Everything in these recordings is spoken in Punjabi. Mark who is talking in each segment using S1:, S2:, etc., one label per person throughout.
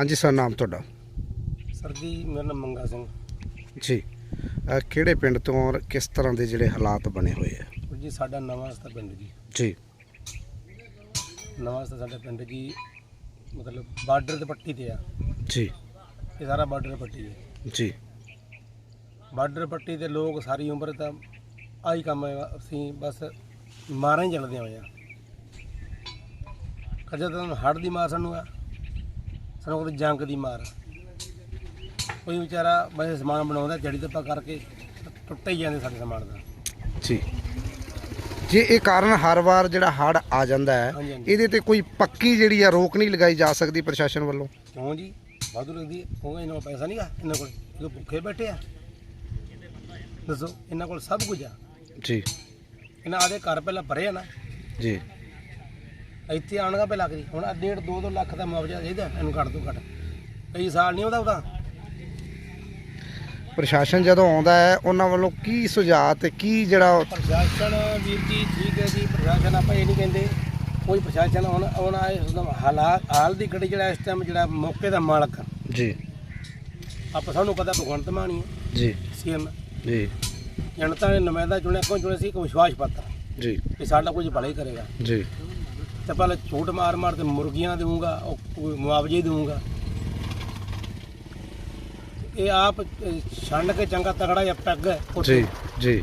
S1: ਹਾਂਜੀ ਸਰ ਨਾਮ ਤੁਹਾਡਾ?
S2: ਸਰ ਜੀ ਮੇਰਾ ਨਾਮ ਮੰਗਾ ਸਿੰਘ।
S1: ਜੀ। ਅਹ ਕਿਹੜੇ ਪਿੰਡ ਤੋਂ ਔਰ ਕਿਸ ਤਰ੍ਹਾਂ ਦੇ ਜਿਹੜੇ ਹਾਲਾਤ ਬਣੇ ਹੋਏ ਆ?
S2: ਜੀ ਸਾਡਾ ਨਵਾਂ ਸਤਾ ਪਿੰਡ ਜੀ।
S1: ਜੀ।
S2: ਨਵਾਂ ਸਤਾ ਸਾਡਾ ਪਿੰਡ ਜੀ ਮਤਲਬ ਬਾਰਡਰ ਤੇ ਪੱਟੀ ਤੇ ਆ।
S1: ਜੀ।
S2: ਇਹ ਸਾਰਾ ਬਾਰਡਰ ਪੱਟੀ ਹੈ।
S1: ਜੀ।
S2: ਬਾਰਡਰ ਪੱਟੀ ਤੇ ਲੋਕ ਸਾਰੀ ਉਮਰ ਤਾਂ ਆਹੀ ਕੰਮ ਹੈ ਅਸੀਂ ਬਸ ਮਾਰਾਂ ਹੀ ਚੱਲਦੇ ਹੋਏ ਆ। ਕਦੇ ਤਾਂ ਹੜ ਦੀ ਮਾਰ ਸਾਨੂੰ ਆ। ਸਾਨੂੰ ਕਦੇ ਜੰਗ ਦੀ ਮਾਰ। ਕੋਈ ਵਿਚਾਰਾ ਬਸ ਸਮਾਨ ਬਣਾਉਂਦਾ ਜੜੀ ਤੱਪਾ ਕਰਕੇ ਟੁੱਟ ਹੀ ਜਾਂਦੇ ਸਾਡੇ ਸਮਾਨ ਦਾ।
S1: ਜੀ। ਜੇ ਇਹ ਕਾਰਨ ਹਰ ਵਾਰ ਜਿਹੜਾ ਹੜ ਆ ਜਾਂਦਾ ਹੈ
S2: ਹਾਂਜੀ, ਹਾਂਜੀ।
S1: ਇਹਦੇ ਤੇ ਕੋਈ ਪੱਕੀ ਜਿਹੜੀ ਆ ਰੋਕ ਨਹੀਂ ਲਗਾਈ ਜਾ ਸਕਦੀ ਪ੍ਰਸ਼ਾਸਨ ਵੱਲੋਂ?
S2: ਕਿਉਂ ਜੀ? ਵਾਧੂ ਲੱਗਦੀ ਹੈ। ਕਿਉਂਕਿ ਇਹਨਾਂ ਕੋਲ ਪੈਸਾ ਨਹੀਂਗਾ? ਇਹਨਾਂ ਕੋਲ ਇਹ ਭੁੱਖੇ ਬੈਠੇ ਆ। ਦੱਸੋ ਇਹਨਾਂ ਕੋਲ ਸਭ ਕੁਝ ਆ।
S1: ਜੀ।
S2: ਇਹਨਾਂ ਆਦੇ ਘਰ ਪਹਿਲਾਂ ਭਰੇ ਆ ਨਾ।
S1: ਜੀ।
S2: ਇੱਥੇ ਆਉਣਗਾ ਪਹਿਲਾਂ ਕਰੀ। ਹੁਣ ਆ ਡੇਢ 2 2 ਲੱਖ ਦਾ ਮੁਆਵਜ਼ਾ ਚਾਹੀਦਾ ਇਹਨੂੰ ਘੱਟ ਤੋਂ ਘੱਟ। ਕਈ ਸਾਲ ਨਹੀਂ ਉਹਦਾ ਉਹਦਾ।
S1: ਪ੍ਰਸ਼ਾਸਨ ਜਦੋਂ ਆਉਂਦਾ ਹੈ ਉਹਨਾਂ ਵੱਲੋਂ ਕੀ ਸੁਝਾਅ ਤੇ ਕੀ ਜਿਹੜਾ
S2: ਪ੍ਰਸ਼ਾਸਨ ਵੀਰ ਜੀ ਠੀਕ ਹੈ ਜੀ ਪ੍ਰਸ਼ਾਸਨ ਆਪਾਂ ਇਹ ਨਹੀਂ ਕਹਿੰਦੇ ਕੋਈ ਪ੍ਰਸ਼ਾਸਨ ਹੁਣ ਹੁਣ ਆਏ ਹਾਲਾਤ ਹਾਲ ਦੀ ਘੜੀ ਜਿਹੜਾ ਇਸ ਟਾਈਮ ਜਿਹੜਾ ਮੌਕੇ ਦਾ ਮਾਲਕ। ਆ।
S1: ਜੀ।
S2: ਆਪਾਂ ਸਭ ਨੂੰ ਪਤਾ ਭਗਵੰਤ ਮਾਨ ਹੀ ਹੈ।
S1: ਜੀ।
S2: ਸੀਐਮ।
S1: ਜੀ।
S2: ਜਨਤਾ ਨੇ ਨੁਮਾਇੰਦਾ ਚੁਣਿਆ ਕਿਉਂ ਚੁਣਿਆ ਸੀ? ਇੱਕ ਵਿਸ਼ਵਾਸ ਪੱਤਰ
S1: ਜੀ।
S2: ਕਿ ਸਾਡਾ ਕੁਝ ਭਲਾ ਹੀ ਕਰੇਗਾ।
S1: ਜੀ।
S2: ਤੇ ਪਹਿਲਾਂ ਝੂਠ ਮਾਰ ਮਾਰ ਤੇ ਮੁਰਗੀਆਂ ਦੇਵਾਂਗਾ ਉਹ ਮੁਆਵਜ਼ੇ ਦੇਵਾਂਗਾ ਇਹ ਆਪ ਛੰਡ ਕੇ ਚੰਗਾ ਤਗੜਾ ਜਿਹਾ ਪੈਗ ਹੈ
S1: ਜੀ ਜੀ।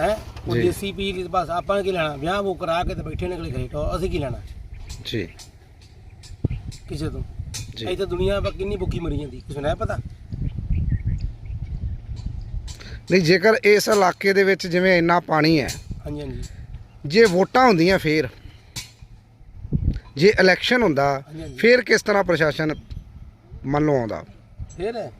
S2: ਹੈ? ਉਹ। ਦੇਸੀ ਪੀ ਲਈ ਬਸ ਆਪਾਂ ਕੀ ਲੈਣਾ? ਵਿਆਹ ਉਹ ਕਰਾ ਕੇ ਤੇ ਬੈਠੇ ਨਿਕਲੇ ਘਰੇ ਟੋ ਅਸੀਂ ਕੀ ਲੈਣਾ?
S1: ਜੀ।
S2: ਕਿਸੇ ਤੋਂ।
S1: ਜੀ।
S2: ਅਜੇ ਤਾਂ ਦੁਨੀਆ ਪਾ ਕਿੰਨੀ ਭੁੱਖੀ ਮਰੀ ਜਾਂਦੀ ਕਿਸੇ ਨੂੰ ਪਤਾ।
S1: ਨਹੀਂ ਜੇਕਰ ਇਸ ਇਲਾਕੇ ਦੇ ਵਿੱਚ ਜਿਵੇਂ ਇੰਨਾ ਪਾਣੀ ਹੈ
S2: ਹਾਂਜੀ ਹਾਂਜੀ।
S1: ਜੇ ਵੋਟਾਂ ਹੁੰਦੀਆਂ ਫੇਰ ਜੇ ਇਲੈਕਸ਼ਨ ਹੁੰਦਾ। ਫੇਰ ਕਿਸ ਤਰ੍ਹਾਂ ਪ੍ਰਸ਼ਾਸਨ ਮੰਨੋਂ ਆਉਂਦਾ?
S2: ਫਿਰ?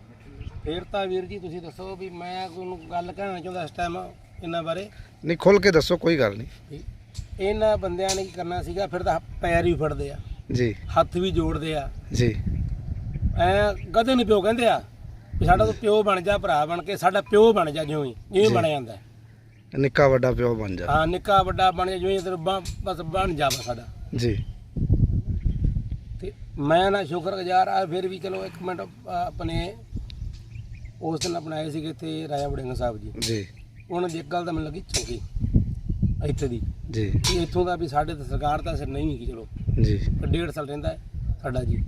S2: ਫਿਰ ਤਾਂ ਵੀਰ ਜੀ ਤੁਸੀਂ ਦੱਸੋ ਵੀ ਮੈਂ ਤੁਹਾਨੂੰ ਗੱਲ ਕਹਿਣਾ ਚਾਹੁੰਦਾ ਇਸ ਟਾਈਮ ਇਹਨਾਂ ਬਾਰੇ।
S1: ਨਹੀਂ ਖੁੱਲ ਕੇ ਦੱਸੋ ਕੋਈ ਗੱਲ ਨਹੀਂ।
S2: ਇਹਨਾਂ ਬੰਦਿਆਂ ਨੇ ਕੀ ਕਰਨਾ ਸੀਗਾ ਫਿਰ ਤਾਂ ਪੈਰ ਵੀ ਫੜਦੇ ਆ।
S1: ਜੀ।
S2: ਹੱਥ ਵੀ ਜੋੜਦੇ ਆ।
S1: ਜੀ।
S2: ਐ ਕਦੇ ਨਹੀਂ ਪਿਓ ਕਹਿੰਦੇ ਆ ਵੀ ਸਾਡਾ ਤੂੰ ਪਿਓ ਬਣ ਜਾ ਭਰਾ ਬਣ ਕੇ ਸਾਡਾ ਪਿਓ ਬਣ ਜਾ ਜਿਉਂ ਹੀ ਜਿਵੇਂ। ਬਣ ਜਾਂਦਾ।
S1: ਨਿੱਕਾ ਵੱਡਾ ਪਿਓ ਬਣ ਜਾ।
S2: ਹਾਂ ਨਿੱਕਾ ਵੱਡਾ ਬਣ ਜਾ ਜਿਵੇਂ ਤੇਰੇ ਬਸ ਬਣ ਜਾ ਸਾਡਾ।
S1: ਜੀ।
S2: ਮੈਂ ਨਾ ਸ਼ੁਕਰਗੁਜ਼ਾਰ ਆ ਫਿਰ ਵੀ ਚਲੋ ਇੱਕ ਮਿੰਟ ਆਪਣੇ ਉਸ ਦਿਨ ਆਏ ਸੀਗੇ ਤੇ ਰਾਜਾ ਵੜਿੰਗ ਸਾਹਿਬ ਜੀ।
S1: ਜੀ।
S2: ਉਹਨਾਂ ਦੀ ਇੱਕ ਗੱਲ ਤਾਂ ਮੈਨੂੰ ਲੱਗੀ ਚੰਗੀ ਇੱਥੇ ਦੀ।
S1: ਜੀ।
S2: ਇੱਥੋਂ ਦਾ ਵੀ ਸਾਡੇ ਤੇ ਸਰਕਾਰ ਤਾਂ ਸਿਰ ਨਹੀਂ ਹੈਗੀ ਚਲੋ।
S1: ਜੀ।
S2: ਡੇਢ ਸਾਲ ਰਹਿੰਦਾ ਹੈ ਸਾਡਾ ਜੀ।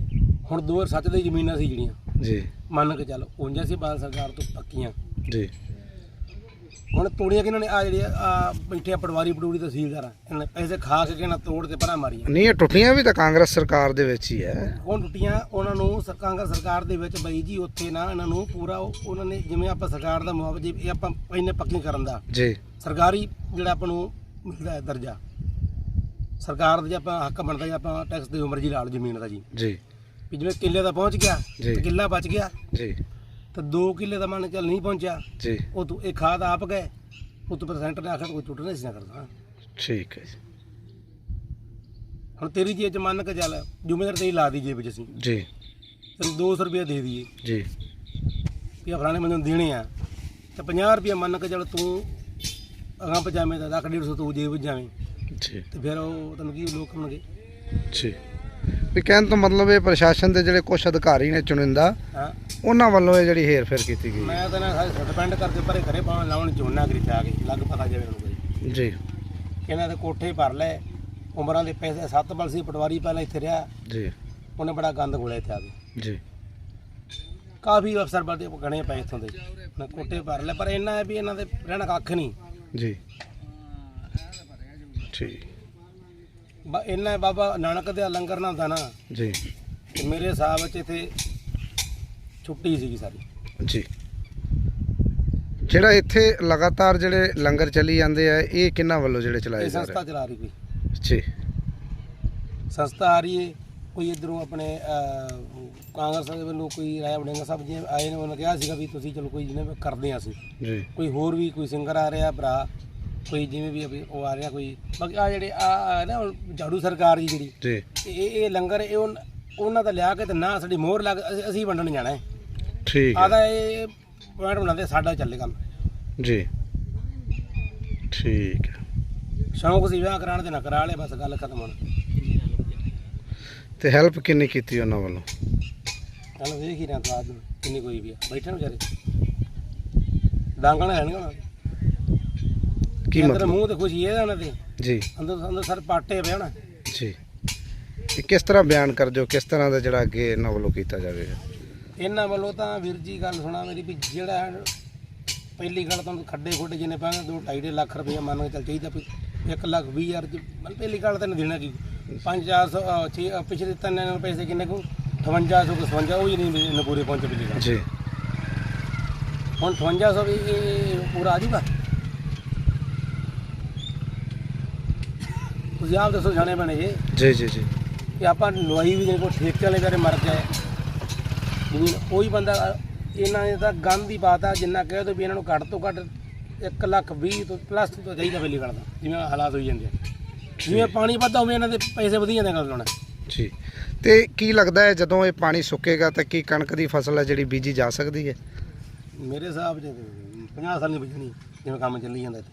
S2: ਹੁਣ ਦੋ ਸੱਚ ਦੀ ਜ਼ਮੀਨਾਂ ਸੀ ਜਿਹੜੀਆਂ।
S1: ਜੀ।
S2: ਮੰਨ ਕੇ ਚੱਲ ਉਂਝ ਸੀ ਬਾਲ ਸਰਕਾਰ ਤੋਂ ਪੱਕੀਆਂ।
S1: ਜੀ।
S2: ਹੁਣ ਤੋੜੀਆਂ ਕਿਹਨਾਂ ਨੇ? ਆ ਜਿਹੜੀ ਆ ਬੈਠੇ ਆ ਪਟਵਾਰੀ ਪਟੂਰੀ ਤਹਿਸੀਲਦਾਰ ਆ। ਇਹਨਾਂ ਨੇ ਪੈਸੇ ਖਾ ਕੇ ਕਿਹਨਾਂ ਤੋੜ ਤੇ ਪਰਾਂ ਮਾਰੀਆਂ।
S1: ਨਹੀਂ ਇਹ ਟੁੱਟੀਆਂ ਵੀ ਤਾਂ ਕਾਂਗਰਸ ਸਰਕਾਰ ਦੇ ਵਿੱਚ ਹੀ ਹੈ।
S2: ਹੁਣ ਟੁੱਟੀਆਂ ਉਹਨਾਂ ਨੂੰ ਸਰਕਾਰ ਸਰਕਾਰ ਦੇ ਵਿੱਚ ਬਈ ਜੀ ਉੱਥੇ ਨਾ ਇਹਨਾਂ ਨੂੰ ਪੂਰਾ ਉਹ- ਉਹਨਾਂ ਨੇ ਜਿਵੇਂ ਆਪਾਂ ਸਰਕਾਰ ਦਾ ਮੁਆਵਜ਼ੇ ਇਹ ਆਪਾਂ ਇਹਨੇ ਪੱਕੀ ਕਰਨ ਦਾ।
S1: ਜੀ।
S2: ਸਰਕਾਰੀ ਜਿਹੜਾ ਆਪਾਂ ਨੂੰ ਮਿਲਦਾ ਹੈ ਦਰਜਾ। ਸਰਕਾਰ ਦਾ ਜੇ ਆਪਾਂ ਹੱਕ ਬਣਦਾ ਜੇ ਆਪਾਂ ਟੈਕਸ ਦੇ ਉਮਰ ਜੀ ਲਾ ਲਓ ਜ਼ਮੀਨ ਦਾ ਜੀ।
S1: ਜੀ।
S2: ਵੀ ਜਿਵੇਂ ਕਿੱਲੇ ਦਾ ਪਹੁੰਚ ਗਿਆ
S1: ਜੀ।
S2: ਤੇ ਕਿੱਲਾ ਬਚ ਗਿਆ।
S1: ਜੀ।
S2: ਤੇ 2 ਕਿੱਲੇ ਦਾ ਮੰਨ ਕੇ ਚੱਲ ਨਹੀਂ ਪਹੁੰਚਿਆ।
S1: ਜੀ।
S2: ਉਹ ਤੂੰ ਇਹ ਖਾਦ ਆਪ ਗਏ ਉਹ ਤੋਂ ਪਰਸੈਂਟ ਨੇ ਆਖਿਆ ਕੋਈ ਟੁੱਟ ਨਹੀਂ ਸੀ ਨਾ ਕਰਦਾ।
S1: ਠੀਕ ਹੈ ਜੀ।
S2: ਹੁਣ ਤੇਰੀ ਜੇਬ ਚ ਮੰਨ ਕੇ ਚੱਲ ਜ਼ਿੰਮੇਦਾਰ ਤੇਰੀ ਲਾ ਦੀ ਜੇਬ ਚ ਅਸੀਂ।
S1: ਜੀ।
S2: ਤੈਨੂੰ 200 ਰੁਪਏ ਦੇ ਦਈਏ।
S1: ਜੀ।
S2: ਆਹ ਫਲਾਣੇ ਬੰਦੇ ਨੂੰ ਦੇਣੇ ਆ। ਤੇ 50 ਰੁਪਏ ਮੰਨ ਕੇ ਚੱਲ ਤੂੰ ਅਗਾਂ ਪਜਾਮੇ ਦਾ ਰੱਖ 150 ਤੂੰ ਜੇਬ ਵਿੱਚ ਜਾਵੇਂ।
S1: ਜੀ।
S2: ਤੇ ਫਿਰ ਉਹ ਤੈਨੂੰ ਕੀ ਲੋਕ ਕਹਣਗੇ
S1: ਜੀ। ਵੀ ਕਹਿਣ ਤੋਂ ਮਤਲਬ ਇਹ ਪ੍ਰਸ਼ਾਸਨ ਦੇ ਜਿਹੜੇ ਕੁਝ ਅਧਿਕਾਰੀ ਨੇ ਚੁਣਿੰਦਾ
S2: ਹਾਂ।
S1: ਉਹਨਾਂ ਵੱਲੋਂ ਇਹ ਜਿਹੜੀ ਹੇਰਫੇਰ ਕੀਤੀ ਗਈ
S2: ਮੈਂ ਤਾਂ ਨਾ ਕਰਦੇ ਪਰੇ ਘਰੇ ਪਾਉਣ ਲਾਉਣ ਚੋਣਾ ਕਰੀ ਤੇ ਆ ਗਈ ਲੱਗ ਪਤਾ ਜਾਵੇ ਉਹਨੂੰ ਕੋਈ
S1: ਜੀ।
S2: ਇਹਨਾਂ ਦੇ ਕੋਠੇ ਭਰ ਲੈ ਉਮਰਾਂ ਦੇ ਪੈਸੇ ਸੱਤ ਬਲ ਸੀ ਪਟਵਾਰੀ ਪਹਿਲਾਂ ਇੱਥੇ ਰਿਹਾ।
S1: ਜੀ।
S2: ਉਹਨੇ ਬੜਾ ਗੰਦ ਗੋਲਿਆ ਇੱਥੇ ਆ ਕੇ
S1: ਜੀ।
S2: ਕਾਫੀ ਅਫਸਰ ਗਣੇ ਪਏ ਇੱਥੋਂ ਦੇ। ਉਹਨੇ ਕੋਠੇ ਭਰ ਲੈ ਪਰ ਇਹਨਾਂ ਹੈ ਵੀ ਇਹਨਾਂ ਦੇ ਰਹਿਣਾ ਕੱਖ ਨਹੀਂ।
S1: ਜੀ। ਠੀਕ
S2: ਬ- ਇਹਨਾਂ ਬਾਬਾ ਨਾਨਕ ਦੇ ਲੰਗਰ ਨਾ ਨਾ
S1: ਜੀ।
S2: ਮੇਰੇ ਹਿਸਾਬ ਵਿੱਚ ਇੱਥੇ ਛੁੱਟੀ ਸੀਗੀ ਸਾਰੀ।
S1: ਜੀ। ਜਿਹੜਾ ਇੱਥੇ ਲਗਾਤਾਰ ਜਿਹੜੇ ਲੰਗਰ ਚੱਲੀ ਜਾਂਦੇ ਆ ਇਹ ਕਿਹਨਾਂ ਵੱਲੋਂ ਜਿਹੜੇ ਚਲਾਏ
S2: ਇਹ
S1: ਜਾ
S2: ਸੰਸਥਾ
S1: ਰਹੇ?
S2: ਚਲਾ ਰਹੀ ਕੋਈ।
S1: ਜੀ।
S2: ਸੰਸਥਾ ਆ ਰਹੀ ਹੈ ਕੋਈ ਇਧਰੋਂ ਆਪਣੇ ਅਹ, ਕਾਂਗਰਸ ਦੇ ਵੱਲੋਂ ਕੋਈ ਰਾਇਆ ਵੜਿੰਗਾ ਸਾਹਿਬ ਜੀ ਆਏ ਨੇ ਉਹਨਾਂ ਕਿਹਾ ਸੀਗਾ ਵੀ ਤੁਸੀਂ ਚਲੋ ਕੋਈ ਜਿਹਨੇ ਕਰਦੇ ਹਾਂ ਅਸੀਂ।
S1: ਜੀ।
S2: ਕੋਈ ਹੋਰ ਵੀ ਕੋਈ ਸਿੰਗਰ ਆ ਰਿਹਾ ਭਰਾ ਕੋਈ ਜਿਵੇਂ ਵੀ ਅਭੀ ਉਹ ਆ ਰਿਹਾ ਕੋਈ ਬਾਕੀ ਆ ਜਿਹੜੇ ਆ ਨਾ ਹੁਣ ਝਾੜੂ ਸਰਕਾਰ ਜੀ ਜਿਹੜੀ
S1: ਜੀ।
S2: ਇਹ ਇਹ ਲੰਗਰ ਇਹ ਉਨ- ਉਹਨਾਂ ਦਾ ਲਿਆ ਕੇ ਤੇ ਨਾ ਸਾਡੀ ਮੋਹਰ ਲੱਗ ਅਸੀਂ- ਅਸੀਂ ਵੰਡਣ ਜਾਣਾ ਹੈ।
S1: ਠੀਕ ਹੈ।
S2: ਆਦਾ ਇਹ ਪੁਆਇੰਟ ਬਣਾਉਂਦੇ ਸਾਡਾ ਚੱਲੇ ਕੰਮ।
S1: ਜੀ। ਠੀਕ ਹੈ।
S2: ਸ਼ੌਂਕ ਸੀ ਵਿਆਹ ਕਰਾਉਣ ਦੇ ਨਾ ਕਰਾ ਲਿਆ ਬਸ ਗੱਲ ਖਤਮ ਹੁਣ।
S1: ਤੇ ਹੈਲਪ ਕਿੰਨੀ ਕੀਤੀ ਉਹਨਾਂ ਵੱਲੋਂ?
S2: ਚੱਲ ਵੇਖ ਹੀ ਰਿਹਾ ਤਾਂ ਆਦਮ ਕਿੰਨੀ ਕੋਈ ਵੀ ਆ। ਬੈਠੇ ਨੇ ਵਿਚਾਰੇ। ਡਾਂਗਣਾ ਹੈ ਦੇ।
S1: ਕੀ ਮਤਲਬ?
S2: ਮੂੰਹ ਤੇ ਖੁਸ਼ੀ ਹੈ ਉਹਨਾਂ ਦੇ।
S1: ਜੀ।
S2: ਅੰਦਰ ਅੰਦਰ ਸਰ ਪਾਟੇ ਪਿਆ ਨਾ
S1: ਜੀ। ਕਿਸ ਤਰ੍ਹਾਂ ਬਿਆਨ ਕਰ ਦਿਓ ਕਿਸ ਤਰ੍ਹਾਂ ਦਾ ਜਿਹੜਾ ਅੱਗੇ ਇਹਨਾਂ ਵੱਲੋਂ ਕੀਤਾ ਜਾਵੇਗਾ
S2: ਇਹਨਾਂ ਵੱਲੋਂ ਤਾਂ ਵੀਰ ਜੀ ਗੱਲ ਸੁਣਾ ਮੇਰੀ ਵੀ ਜਿਹੜਾ ਪਹਿਲੀ ਗੱਲ ਤਾਂ ਖੱਡੇ ਖੁੱਡੇ ਜਿੰਨੇ ਪਾਉਂਦੇ ਦੋ ਢਾਈ ਢਾਈ ਲੱਖ ਰੁਪਏ ਮੰਨ ਕੇ ਚੱਲ ਚਾਹੀਦਾ ਵੀ 1 ਲੱਖ 20 ਹਜ਼ਾਰ ਪਹਿਲੀ ਗੱਲ ਤਾਂ ਨਹੀਂ ਦੇਣਾ ਕੀ? 5400 ਛੇ ਅ, ਪਿਛਲੇ ਤਿੰਨ ਦਿਨਾਂ ਨੂੰ ਪੈਸੇ ਕਿੰਨੇ ਕੋ? 5800 ਕੋ 57 ਉਹ ਹੀ ਨਹੀਂ ਇਹਨੇ ਪੂਰੇ ਪਹੁੰਚੇ ਗੱਲ
S1: ਜੀ।
S2: ਹੁਣ 5800 ਵੀ ਪੂਰਾ ਆ ਜੂਗਾ ਤੁਸੀਂ ਆਪ ਦੱਸੋ ਜਾਣੇ ਬਣੇ ਜੀ
S1: ਜੀ ਜੀ ਜੀ।
S2: ਕਿ ਆਪਾਂ ਲਵਾਈ ਵੀ ਨਹੀਂ ਕੋ ਠੇਕੇ ਵਾਲੇ ਘਰੇ ਮਰ ਜਾਏ ਜ਼ਮੀਨ ਉਹੀ ਬੰਦਾ ਇਹਨਾਂ ਨੇ ਤਾਂ ਗੰਦ ਦੀ ਬਾਤ ਆ ਜਿੰਨਾ ਕਹਿ ਦੋ ਵੀ ਇਹਨਾਂ ਨੂੰ ਘੱਟ ਤੋਂ ਘੱਟ 1 ਲੱਖ 20 ਤੋਂ ਪਲੱਸ ਤੋਂ ਚਾਹੀਦਾ ਗੱਲ ਤਾਂ ਜਿਵੇਂ ਹਾਲਾਤ ਹੋਈ ਜਾਂਦੇ ਆ। ਜਿਵੇਂ ਪਾਣੀ ਵੱਧਦਾ ਹੋਵੇ ਇਹਨਾਂ ਦੇ ਪੈਸੇ ਵਧੀ ਜਾਂਦੇ ਗੱਲ ਲਾਉਣਾ।
S1: ਜੀ ਤੇ ਕੀ ਲੱਗਦਾ ਹੈ ਜਦੋਂ ਇਹ ਪਾਣੀ ਸੁੱਕੇਗਾ ਤਾਂ ਕੀ ਕਣਕ ਦੀ ਫਸਲ ਹੈ ਜਿਹੜੀ ਬੀਜੀ ਜਾ ਸਕਦੀ ਹੈ?
S2: ਮੇਰੇ ਹਿਸਾਬ 'ਚ 50 ਸਾਲ ਨਹੀਂ ਬਚਣੀ ਜਿਵੇਂ ਕੰਮ ਚੱਲੀ ਜਾਂਦਾ ਇੱਥੇ।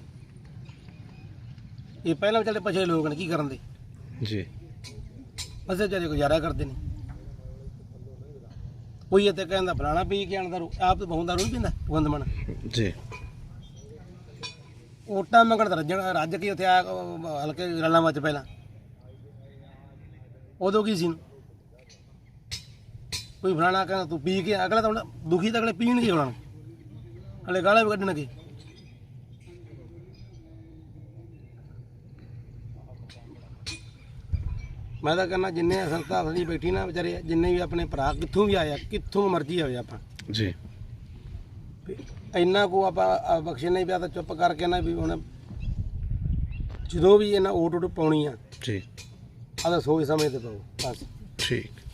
S2: ਇਹ ਪਹਿਲਾਂ ਵਿਚਾਰੇ ਪਛੜੇ ਲੋਕ ਨੇ ਕੀ ਕਰਨ ਦੇ?
S1: ਜੀ।
S2: ਬਸ ਵਿਚਾਰੇ ਗੁਜ਼ਾਰਾ ਕਰਦੇ ਨੇ। ਕੋਈ ਇੱਥੇ ਕਹਿੰਦਾ ਫਲਾਣਾ ਪੀ ਕੇ ਆਣਦਾ ਰੂ ਆਪ ਤਾਂ ਬਹੁੰਦਾ ਰੂ ਨਹੀਂ ਪੀਂਦਾ ਗੰਦਮਣ
S1: ਜੀ।
S2: ਓਟਾ ਮੰਗਣ ਤਾਂ ਰੱਜਣ ਰੱਜ ਕੇ ਉੱਥੇ ਆ ਅਹ, ਹਲਕੇ ਰਲਾਂ ਵਿੱਚ ਪਹਿਲਾਂ। ਉਦੋਂ ਕੀ ਸੀ? ਕੋਈ ਫਲਾਣਾ ਕਹਿੰਦਾ ਤੂੰ ਪੀ ਕੇ ਅਗਲਾ ਤਾਂ ਹੁਣ ਦੁਖੀ ਤਾਂ ਅਗਲੇ ਪੀਣਗੇ ਨੂੰ ਅਗਲੇ ਗਾਲਾਂ ਵੀ ਕੱਢਣਗੇ। ਮੈਂ ਤਾਂ ਕਹਿੰਦਾ ਜਿੰਨੇ ਸੰਸਥਾ ਫੜੀ ਬੈਠੀ ਨਾ ਵਿਚਾਰੇ ਜਿੰਨੇ ਵੀ ਆਪਣੇ ਭਰਾ ਕਿੱਥੋਂ ਵੀ ਆਇਆ ਕਿੱਥੋਂ ਮਰਜ਼ੀ ਆਵੇ ਆਪਾਂ।
S1: ਜੀ।
S2: ਇੰਨਾ ਕੋ ਆਪਾਂ ਬਖਸ਼ੇ ਨਹੀਂ ਪਿਆ ਤਾਂ ਚੁੱਪ ਕਰਕੇ ਨਾ ਵੀ ਹੁਣ ਜਦੋਂ ਵੀ ਇਹਨਾਂ ਓਟ ਓਟ ਪਾਉਣੀ ਆ
S1: ਜੀ।
S2: ਆਦਾ ਸੋਚ ਸਮਝ ਤੇ ਪਾਓ ਬਸ।
S1: ਠੀਕ।